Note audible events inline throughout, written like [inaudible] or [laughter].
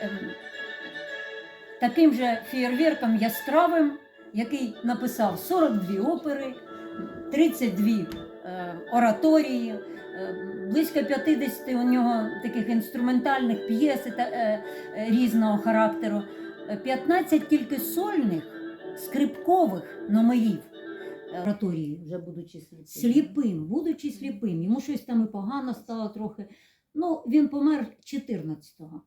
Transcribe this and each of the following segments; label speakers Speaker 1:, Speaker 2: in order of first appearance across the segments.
Speaker 1: ем, таким же фєєрверком яскравим, який написав 42 опери, 32 е, ораторії, е, близько 50 у нього таких інструментальних п'єс е, різного характеру, е, 15 тільки сольних скрипкових номерів ораторії
Speaker 2: Вже будучи сліпим.
Speaker 1: сліпим, будучи сліпим, йому щось там і погано стало трохи. Ну, він помер 14-го.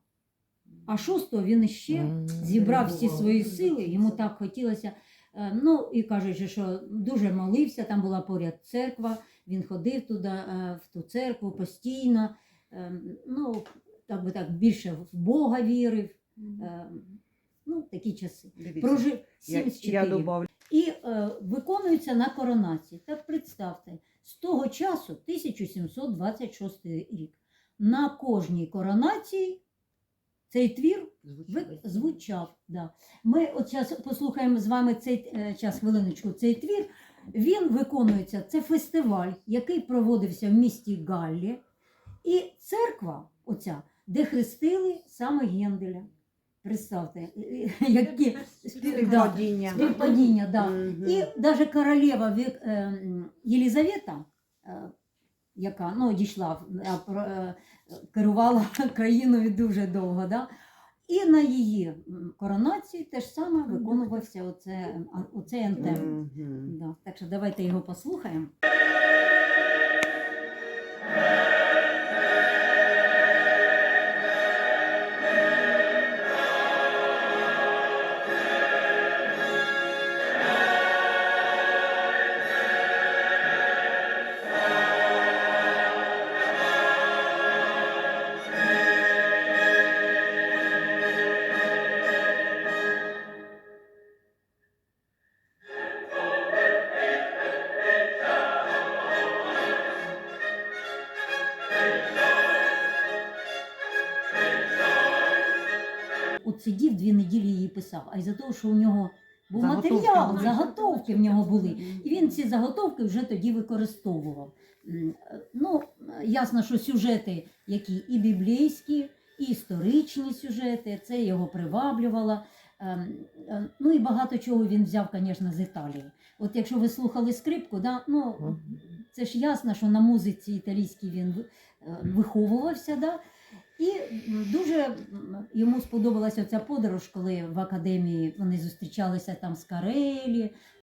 Speaker 1: А 6-го він іще зібрав всі свої сили, йому так хотілося. Е, Ну, і кажуть, що дуже молився, там була поряд церква, він ходив туди, е, в ту церкву постійно. Е, Ну, так би так, більше в Бога вірив. Ну, такі часи.
Speaker 2: Дивіться,
Speaker 1: Прожив
Speaker 2: я, я добавлю.
Speaker 1: і е, виконується на коронації. Так представте, з того часу, 1726 рік, на кожній коронації цей твір ви- звучав. Да. Ми от зараз послухаємо з вами цей е, час, хвилиночку, цей твір. Він виконується, це фестиваль, який проводився в місті Галлі. І церква, оця, де хрестили саме Генделя. Представте, е, е, які да,
Speaker 2: Співпадіння.
Speaker 1: співпадіння, да. І навіть королева Вік- е, м, Єлізавета, е, яка ну, дійшла, е, керувала [laughs] країною дуже довго, да? і на її коронації теж саме виконувався оце, оцей антем.
Speaker 2: -hmm.
Speaker 1: Да. Так що давайте його послухаємо. От сидів дві неділі її писав, а й за того, що у нього був
Speaker 2: Заготовки
Speaker 1: матеріал,
Speaker 2: були.
Speaker 1: заготовки в нього були. І він ці заготовки вже тоді використовував. Е, Ну, ясно, що сюжети, які і біблійські, і історичні сюжети, це його приваблювало. Ем, е, Ну і багато чого він взяв, звісно, з Італії. От якщо ви слухали скрипку, да, ну, це ж ясно, що на музиці італійській він е, виховувався. Да? І дуже йому сподобалася ця подорож, коли в академії вони зустрічалися там з Карелі,